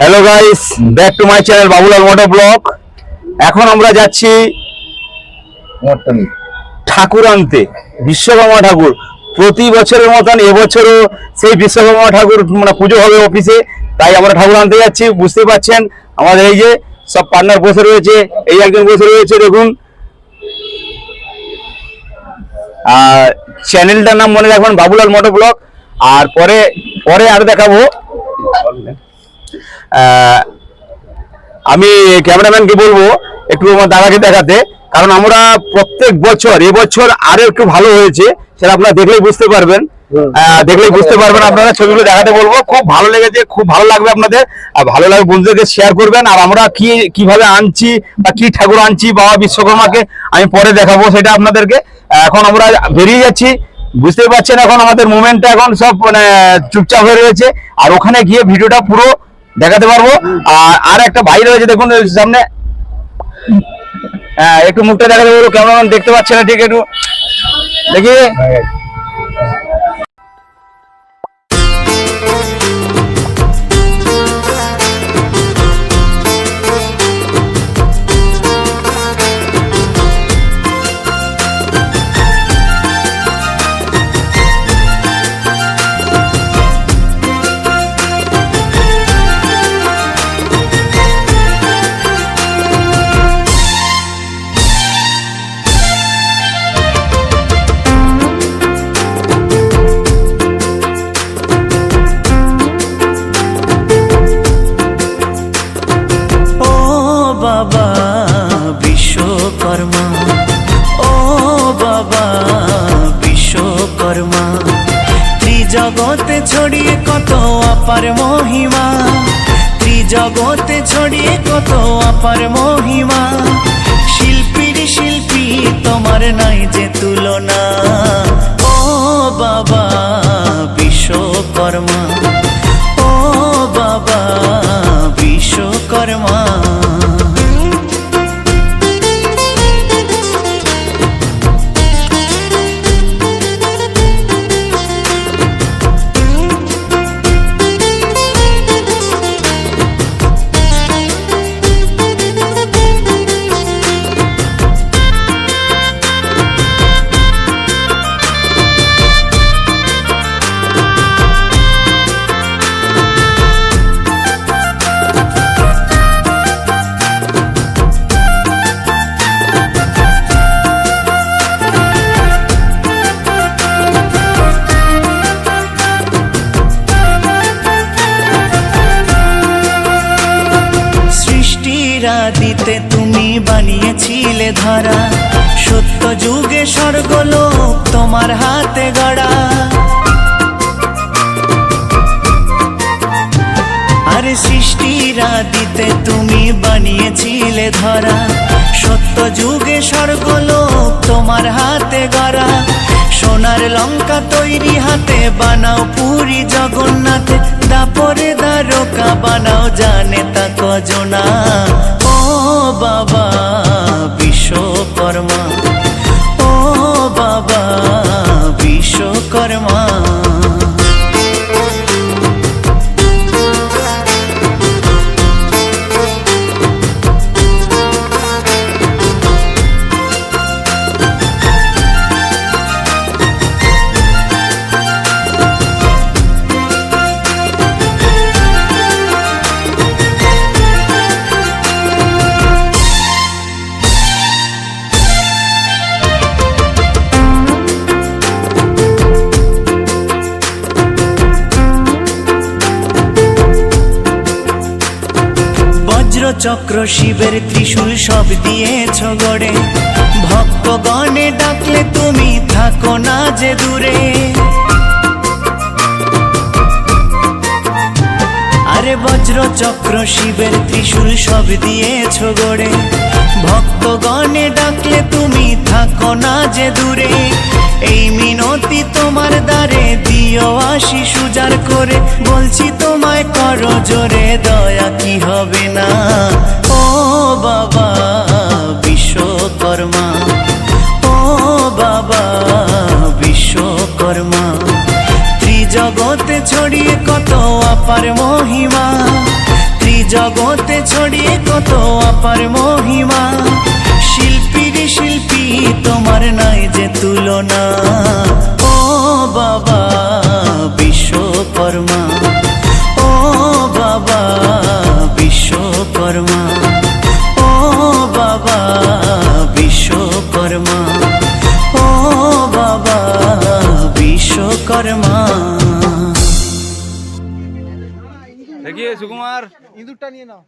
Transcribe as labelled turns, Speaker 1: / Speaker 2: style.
Speaker 1: Hello guys back to my channel Babulal moto vlog এখন আমরা যাচ্ছি ঠাকুর আনতে বিশ্বকর্মা ঠাকুর। প্রতি বছরের মতন এবছরও সেই বিশ্বকর্মা ঠাকুর মানে পুজো হবে অফিসে। তাই আমরা ঠাকুর আনতে যাচ্ছি বুঝতে পারছেন আমাদের এই যে সব পার্টনার বসে রয়েছে এই একজন বসে রয়েছে দেখুন। আর চ্যানেলটার নাম মনে রাখবেন বাবুলাল মোটো ব্লগ আর পরে পরে আর দেখাবো। আমি ক্যামেরাম্যানকে বলব একটু আমার দাদাকে দেখাতে কারণ আমরা প্রত্যেক বছর এবছর আরও একটু ভালো হয়েছে সেটা আপনারা দেখলেই বুঝতে পারবেন। দেখলেই বুঝতে পারবেন আপনারা ছবিগুলো দেখাতে বলব। খুব ভালো লেগেছে খুব ভালো লাগবে আপনাদের। আর ভালো লাগবে বন্ধুদেরকে শেয়ার করবেন। আর আমরা কি কীভাবে আনছি বা কি ঠাকুর আনছি বাবা বিশ্বকর্মাকে আমি পরে দেখাবো সেটা আপনাদেরকে। এখন আমরা বেরিয়ে যাচ্ছি। বুঝতেই পারছেন এখন আমাদের মুভমেন্টটা এখন সব মানে চুপচাপ হয়ে রয়েছে। আর ওখানে গিয়ে ভিডিওটা পুরো দেখাতে পারব। আর আর একটা ভাই রয়েছে, দেখুন সামনে। হ্যাঁ একটু মুখটা দেখাতে পারব কেমন দেখতে পাচ্ছে না ঠিক একটু? দেখি।
Speaker 2: অপার মহিমা। ত্রিজগতে ছড়িয়ে কত অপার মহিমা। শিল্পীর শিল্পী তোমার নাই যে তুলনা। তুমি বানিয়েছিলে ধরা। সত্য যুগে স্বর্গলোক তোমার হাতে গড়া। আরে সৃষ্টির আদিতে তুমি বানিয়েছিলে ধরা। সত্য যুগে স্বর্গলোক তোমার হাতে গড়া। সোনার লঙ্কা তৈরি হাতে বানাও পুরী জগন্নাথে। দাপরে দ্বারকা বানাও জানে তা কজনা। চক্র শিবের ত্রিশূল সব দিয়েছ গড়ে। ভক্তগণে ডাকলে তুমি থাকো না যে দূরে। আরে বজ্র চক্র শিবের ত্রিশূল সব দিয়েছ গড়ে। ভক্তগণে ডাকলে তুমি থাকো না যে দূরে। এই মিনতি তোমার দ্বারে দিও আশি সুজার করে। বলছি জোরে দয়া কি হবে না? ও বাবা, বিশ্বকর্মা। ও বাবা, বিশ্বকর্মা। ত্রিজগতে ছড়িয়ে কত অপার মহিমা? জগতে ছড়িয়ে কত অপার মহিমা? শিল্পীর শিল্পী, তোমার নাই যে তুলনা। বাবা বিশ্বকর্মা। ও বাবা বিশ্বকর্মা।
Speaker 1: দেখিয়ে সুকুমার।
Speaker 3: ইঁদুরটা নিয়ে নাও।